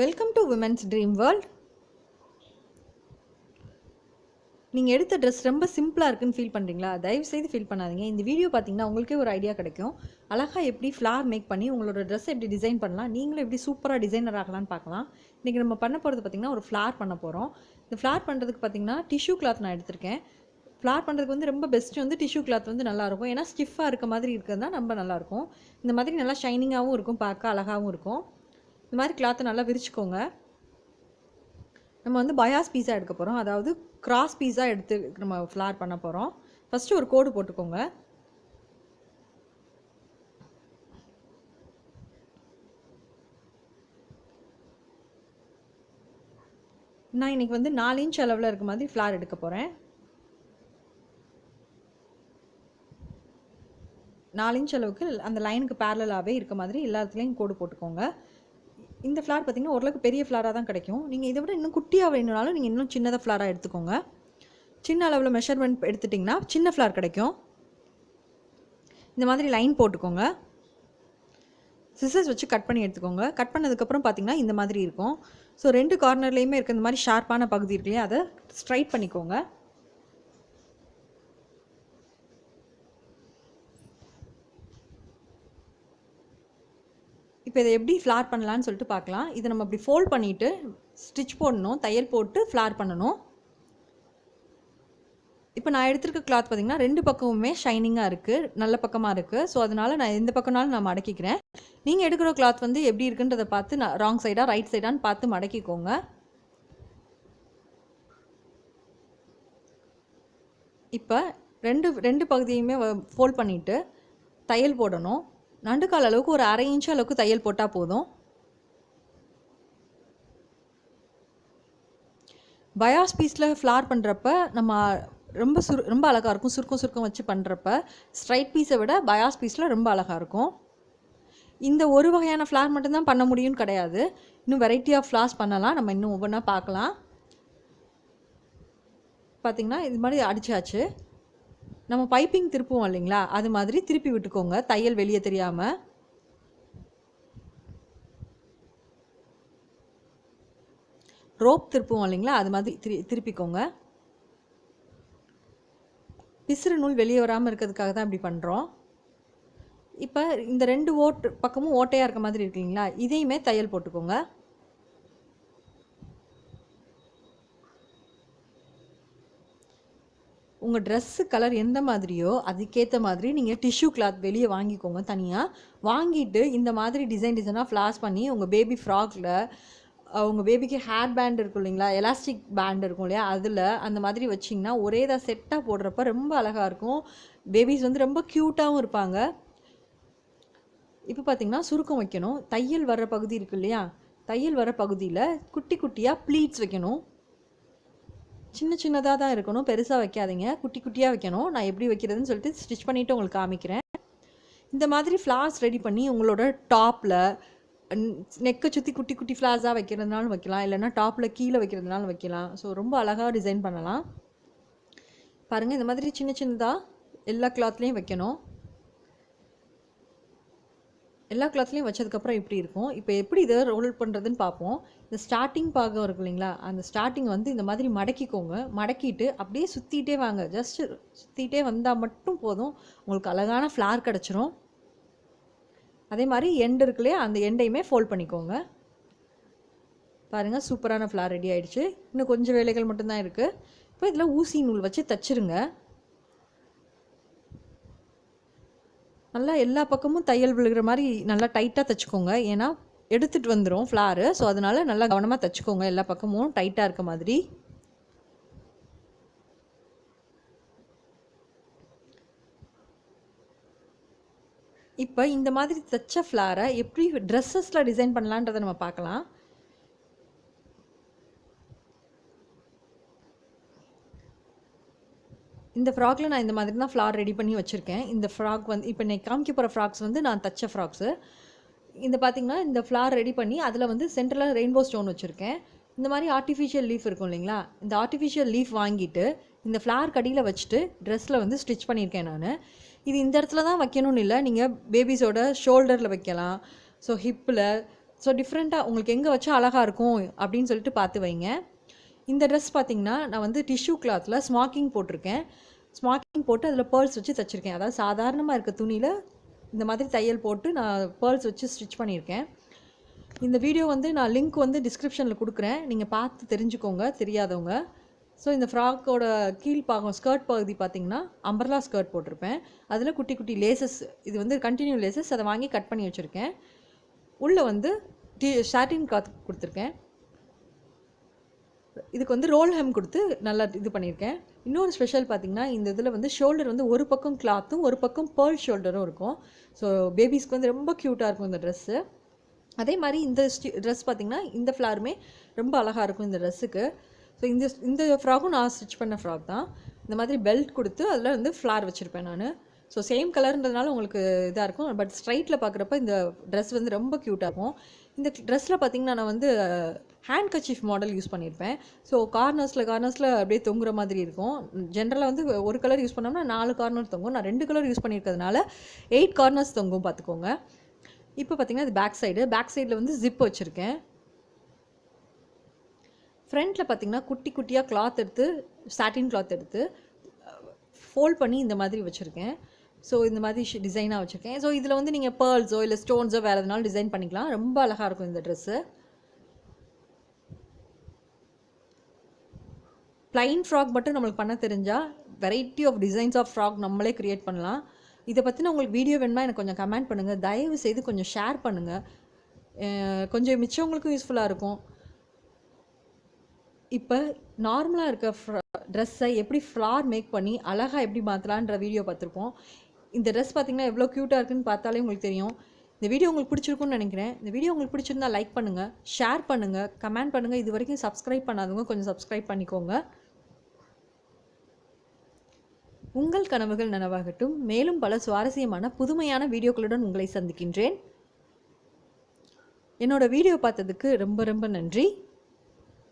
Welcome to women's dream world நீங்கள் எடுத்த dress ரொம்ப சிம்பிளாக இருக்குன்னு ஃபீல் பண்ணுறீங்களா தயவு செய்து ஃபீல் பண்ணாதீங்க. இந்த வீடியோ பார்த்தீங்கன்னா உங்களுக்கே ஒரு ஐடியா கிடைக்கும். அழகாக எப்படி ஃப்ளார் மேக் பண்ணி உங்களோட ட்ரெஸ் எப்படி டிசைன் பண்ணலாம் நீங்களும் எப்படி சூப்பராக டிசைனர் ஆகலாம்னு பார்க்கலாம் இன்றைக்கி நம்ம பண்ண போகிறது பார்த்திங்கன்னா ஒரு ஃப்ளார் பண்ண போகிறோம் இந்த ஃப்ளார் பண்ணுறதுக்கு பார்த்திங்கன்னா டிஷ்யூ கிளாத் நான் எடுத்திருக்கேன். ஃப்ளார் பண்ணுறதுக்கு வந்து ரொம்ப பெஸ்ட்டு வந்து டிஷ்யூ கிளாத் வந்து நல்லாயிருக்கும் ஏன்னா ஸ்டிஃபாக இருக்க மாதிரி இருக்கிறது தான் ரொம்ப நல்லாயிருக்கும் இந்த மாதிரி நல்லா ஷைனிங்காகவும் இருக்கும் பார்க்க அழகாகவும் இருக்கும். இந்த மாதிரி கிளாத்தை நல்லா விரிச்சுக்கோங்க. நம்ம வந்து பயாஸ் பீஸா எடுக்க போகிறோம் அதாவது கிராஸ் பீஸா எடுத்து நம்ம ஃப்ளார் பண்ண போகிறோம் ஃபஸ்ட்டு ஒரு கோடு போட்டுக்கோங்க. நான் இன்னைக்கு வந்து நாலு இன்ச் அளவில் இருக்க மாதிரி ஃப்ளார் எடுக்க போகிறேன் நாலு இன்ச் அளவுக்கு அந்த லைனுக்கு பேரலாகவே இருக்க மாதிரி எல்லா இடத்துலையும் கோடு போட்டுக்கோங்க. இந்த ஃப்ளார் பார்த்திங்கன்னா ஓரளவுக்கு பெரிய ஃப்ளாராக தான் கிடைக்கும். நீங்கள் இதை விட இன்னும் குட்டியாக வேணும்னாலும் நீங்கள் இன்னும் சின்னதாக ஃப்ளாராக எடுத்துக்கோங்க. சின்ன அளவில் மெஷர்மெண்ட் எடுத்துட்டிங்கன்னா சின்ன ஃப்ளார் கிடைக்கும். இந்த மாதிரி லைன் போட்டுக்கோங்க. சிசர்ஸ் வச்சு கட் பண்ணி எடுத்துக்கோங்க. கட் பண்ணதுக்கப்புறம் பார்த்தீங்கன்னா இந்த மாதிரி இருக்கும். ஸோ ரெண்டு கார்னர்லேயுமே இருக்க இந்த மாதிரி ஷார்ப்பான பகுதி இருக்கு இல்லையா அதை ஸ்ட்ரைட் பண்ணிக்கோங்க. இப்போ இதை எப்படி ஃப்ளார் பண்ணலான்னு சொல்லிட்டு பார்க்கலாம். இதை நம்ம இப்படி ஃபோல்ட் பண்ணிவிட்டு ஸ்டிச் போடணும் தையல் போட்டு ஃப்ளார் பண்ணணும். இப்போ நான் எடுத்திருக்க கிளாத் பார்த்திங்கன்னா ரெண்டு பக்கமுமே ஷைனிங்காக இருக்குது நல்ல பக்கமாக இருக்குது ஸோ அதனால் நான் எந்த பக்கம்னாலும் நான் மடக்கிக்கிறேன். நீங்கள் எடுக்கிற கிளாத் வந்து எப்படி இருக்குன்றதை பார்த்து நான் ராங் சைடாக ரைட் சைடான்னு பார்த்து மடக்கிக்கோங்க. இப்போ ரெண்டு ரெண்டு பகுதியுமே ஃபோல்ட் பண்ணிவிட்டு தையல் போடணும். நண்டுக்கால் அளவுக்கு ஒரு அரை இன்ச் அளவுக்கு தையல் போட்டால் போதும். பயாஸ் பீஸில் ஃப்ளார் பண்ணுறப்ப நம்ம ரொம்ப சுரு ரொம்ப அழகாக இருக்கும். சுருக்கம் சுருக்கம் வச்சு பண்ணுறப்ப ஸ்ட்ரைட் பீஸை விட பயாஸ் பீஸில் ரொம்ப அழகாக இருக்கும். இந்த ஒரு வகையான ஃப்ளார் மட்டும்தான் பண்ண முடியும்னு கிடையாது. இன்னும் வெரைட்டி ஆஃப் ஃப்ளார்ஸ் பண்ணலாம். நம்ம இன்னும் ஒவ்வொன்றா பார்க்கலாம். பார்த்திங்கன்னா இது மாதிரி அடிச்சாச்சு. நம்ம பைப்பிங் திருப்புவோம் இல்லைங்களா? அது மாதிரி திருப்பி விட்டுக்கோங்க. தையல் வெளியே தெரியாமல் ரோப் திருப்புவோம் இல்லைங்களா? அது மாதிரி திரு திருப்பிக்கோங்க. பிசுறு நூல் வெளியே வராமல் இருக்கிறதுக்காக தான் இப்படி பண்ணுறோம் இப்போ இந்த ரெண்டு ஓட்டு பக்கமும் ஓட்டையாக இருக்க மாதிரி இருக்கீங்களா இதையுமே தையல் போட்டுக்கோங்க. உங்கள் ட்ரெஸ்ஸு கலர் எந்த மாதிரியோ அதுக்கேற்ற மாதிரி நீங்கள் டிஷ்யூ கிளாத் வெளியே வாங்கிக்கோங்க தனியாக வாங்கிட்டு இந்த மாதிரி டிசைன் டிசைனாக ஃப்ளாஸ் பண்ணி உங்கள் பேபி ஃப்ராக்கில் உங்கள் பேபிக்கு ஹேர் பேண்ட் இருக்கும் இல்லைங்களா? எலாஸ்டிக் பேண்ட் இருக்கும் இல்லையா? அதில் அந்த மாதிரி வச்சிங்கன்னா ஒரே இதாக செட்டாக போடுறப்ப ரொம்ப அழகாக இருக்கும். பேபிஸ் வந்து ரொம்ப க்யூட்டாகவும் இருப்பாங்க. இப்போ பார்த்திங்கன்னா சுருக்கம் வைக்கணும். தையல் வர்ற பகுதி இருக்கு இல்லையா? தையல் வர பகுதியில் குட்டி குட்டியாக ப்ளீட்ஸ் வைக்கணும். சின்ன சின்னதாக தான் இருக்கணும். பெருசாக வைக்காதீங்க. குட்டி குட்டியாக வைக்கணும். நான் எப்படி வைக்கிறதுன்னு சொல்லிட்டு ஸ்டிச் பண்ணிவிட்டு உங்களுக்கு காமிக்கிறேன். இந்த மாதிரி ஃப்ளார்ஸ் ரெடி பண்ணி உங்களோட டாப்பில் நெக்கை சுற்றி குட்டி குட்டி ஃப்ளார்ஸாக வைக்கிறதுனாலும் வைக்கலாம். இல்லைன்னா டாப்பில் கீழே வைக்கிறதுனாலும் வைக்கலாம். ஸோ ரொம்ப அழகாக டிசைன் பண்ணலாம். பாருங்கள் இந்த மாதிரி சின்ன சின்னதாக எல்லா கிளாத்லேயும் வைக்கணும். எல்லா கிளாத்லேயும் வச்சதுக்கப்புறம் இப்படி இருக்கும்? இப்போ எப்படி இதை ரோல் பண்ணுறதுன்னு பார்ப்போம் இந்த ஸ்டார்டிங் பாகம் இருக்கு இல்லைங்களா? அந்த ஸ்டார்டிங் வந்து இந்த மாதிரி மடக்கிக்கோங்க. மடக்கிட்டு அப்படியே சுற்றிட்டே வாங்க. ஜஸ்ட் சுற்றிட்டே வந்தால் மட்டும் போதும். உங்களுக்கு அழகான ஃப்ளார் கிடச்சிரும். அதே மாதிரி எண்டு இருக்குல்லையே? அந்த எண்டையுமே ஃபோல்ட் பண்ணிக்கோங்க. பாருங்கள் சூப்பரான ஃப்ளார் ரெடி ஆகிடுச்சு இன்னும் கொஞ்சம் வேலைகள் மட்டும்தான் இருக்குது இப்போ இதில் ஊசி நூல் வச்சு தச்சுருங்க. நல்லா எல்லா பக்கமும் தையல் விழுகிற மாதிரி நல்லா டைட்டாக தைச்சிக்கோங்க. ஏன்னா எடுத்துகிட்டு வந்துடும் ஃப்ளாரு ஸோ அதனால் நல்லா கவனமாக தைச்சிக்கோங்க. எல்லா பக்கமும் டைட்டாக இருக்க மாதிரி. இப்போ இந்த மாதிரி தைச்ச ஃப்ளாரை எப்படி ட்ரெஸ்ஸஸில் டிசைன் பண்ணலான்றதை நம்ம பார்க்கலாம். இந்த ஃப்ராக்ல நான் இந்த மாதிரி தான் ஃப்ளார் ரெடி பண்ணி வச்சுருக்கேன். இந்த ஃப்ராக் வந்து இப்போ நான் காமிக்க போகிற ஃப்ராக்ஸ் வந்து நான் தச்ச ஃப்ராக்ஸு இந்த பார்த்திங்கன்னா இந்த ஃப்ளார் ரெடி பண்ணி அதில் வந்து சென்டரில் ரெயின்போ ஸ்டோன் வச்சுருக்கேன். இந்த மாதிரி ஆர்டிஃபிஷியல் லீஃப் இருக்கும் இல்லைங்களா? இந்த ஆர்டிஃபிஷியல் லீஃப் வாங்கிட்டு இந்த ஃப்ளார் கடியில் வச்சுட்டு ட்ரெஸ்ஸில் வந்து ஸ்டிச் பண்ணியிருக்கேன் நான். இது இந்த இடத்துல தான் வைக்கணும்னு இல்லை. நீங்கள் பேபிஸோட ஷோல்டரில் வைக்கலாம். ஸோ ஹிப்பில் ஸோ டிஃப்ரெண்ட்டாக உங்களுக்கு எங்கே வச்சா அழகாக இருக்கும் அப்படின்னு சொல்லிட்டு பார்த்து வைங்க. இந்த ட்ரெஸ் பார்த்திங்கன்னா நான் வந்து டிஷ்யூ கிளாத்தில் ஸ்மாக்கிங் போட்டிருக்கேன். ஸ்மாக்கிங் போட்டு அதில் பேர்ல்ஸ் வச்சு தைச்சிருக்கேன். அதாவது சாதாரணமாக இருக்க துணியில் இந்த மாதிரி தையல் போட்டு நான் பேர்ல்ஸ் வச்சு ஸ்டிச் பண்ணியிருக்கேன். இந்த வீடியோ வந்து நான் லிங்க் வந்து டிஸ்கிரிப்ஷனில் கொடுக்குறேன். நீங்கள் பார்த்து தெரிஞ்சுக்கோங்க தெரியாதவங்க. ஸோ இந்த ஃப்ராக்கோட கீழ்ப்பாகம் ஸ்கர்ட் பகுதி பார்த்தீங்கன்னா அம்பர்லா ஸ்கர்ட் போட்டிருப்பேன். அதில் குட்டி குட்டி லேசஸ் இது வந்து கண்டினியூ லேசஸ் அதை வாங்கி கட் பண்ணி வச்சுருக்கேன். உள்ளே வந்து டி ஷாட்டின் கிளாத் கொடுத்துருக்கேன். இதுக்கு வந்து ரோல் ஹெம் கொடுத்து நல்லா இது பண்ணியிருக்கேன். இன்னொரு ஸ்பெஷல் பார்த்தீங்கன்னா இந்த இதில் வந்து ஷோல்டர் வந்து ஒரு பக்கம் கிளாத்தும் ஒரு பக்கம் பேர்ல் ஷோல்டரும் இருக்கும். ஸோ பேபிஸ்க்கு வந்து ரொம்ப க்யூட்டாக இருக்கும் இந்த ட்ரெஸ்ஸு அதே மாதிரி இந்த ட்ரெஸ் பார்த்திங்கன்னா இந்த ஃப்ளாருமே ரொம்ப அழகாக இருக்கும் இந்த ட்ரெஸ்ஸுக்கு ஸோ இந்த இந்த ஃப்ராக்கும் நான் ஸ்டிச் பண்ண ஃப்ராக் தான். இந்த மாதிரி பெல்ட் கொடுத்து அதில் வந்து ஃப்ளார் வச்சுருப்பேன் நான். ஸோ சேம் கலர்ன்றதுனால உங்களுக்கு இதாக இருக்கும். பட் ஸ்ட்ரைட்டில் பார்க்குறப்ப இந்த ட்ரெஸ் வந்து ரொம்ப க்யூட்டாக இருக்கும். இந்த ட்ரெஸ்ஸில் பார்த்தீங்கன்னா நான் வந்து ஹேண்ட் கச்சீஃப் மாடல் யூஸ் பண்ணியிருப்பேன் ஸோ கார்னர்ஸில் கார்னர்ஸில் அப்படியே தொங்குற மாதிரி இருக்கும். ஜென்ரலாக வந்து ஒரு கலர் யூஸ் பண்ணோம்னா நாலு கார்னர் தொங்கும். நான் ரெண்டு கலர் யூஸ் பண்ணியிருக்கிறதுனால எயிட் கார்னர்ஸ் தொங்கும் பார்த்துக்கோங்க இப்போ பார்த்தீங்கன்னா இது பேக் சைடு பேக் சைடில் வந்து ஜிப் வச்சுருக்கேன். ஃப்ரண்ட்டில் பார்த்தீங்கன்னா குட்டி குட்டியாக கிளாத் எடுத்து சாட்டின் கிளாத் எடுத்து ஃபோல்ட் பண்ணி இந்த மாதிரி வச்சுருக்கேன். ஸோ இந்த மாதிரி டிசைனாக வச்சுருக்கேன். ஸோ இதில் வந்து நீங்கள் பேர்ல்ஸோ இல்லை ஸ்டோன்ஸோ வேறு எதுனாலும் டிசைன் பண்ணிக்கலாம். ரொம்ப அழகாக இருக்கும் இந்த ட்ரெஸ்ஸு ப்ளைன் ஃப்ராக் மட்டும் நம்மளுக்கு பண்ண தெரிஞ்சால் variety of designs of frock நம்மளே க்ரியேட் பண்ணலாம். இதை பற்றின உங்களுக்கு வீடியோ வேணுமா எனக்கு கொஞ்சம் கமெண்ட் பண்ணுங்கள் தயவு செய்து கொஞ்சம் ஷேர் பண்ணுங்கள் கொஞ்சம் மிச்சவங்களுக்கும் யூஸ்ஃபுல்லாக இருக்கும். இப்போ நார்மலாக இருக்க ஃப்ரா ட்ரெஸ்ஸை எப்படி ஃப்ளார் மேக் பண்ணி அழகாக எப்படி மாற்றலான்ற வீடியோ பார்த்துருப்போம். இந்த ட்ரெஸ் பார்த்திங்கன்னா எவ்வளோ க்யூட்டாக இருக்குன்னு பார்த்தாலே உங்களுக்கு தெரியும். இந்த வீடியோ உங்களுக்கு பிடிச்சிருக்குன்னு நினைக்கிறேன். இந்த வீடியோ உங்களுக்கு பிடிச்சிருந்தா லைக் பண்ணுங்கள் ஷேர் பண்ணுங்கள் கமெண்ட் பண்ணுங்கள் இது வரைக்கும் சப்ஸ்கிரைப் பண்ணாதவங்க கொஞ்சம் சப்ஸ்கிரைப் பண்ணிக்கோங்க. உங்கள் கனவுகள் நனவாகட்டும். மேலும் பல சுவாரஸ்யமான புதுமையான வீடியோக்களுடன் உங்களை சந்திக்கின்றேன். என்னோட வீடியோ பார்த்ததுக்கு ரொம்ப ரொம்ப நன்றி.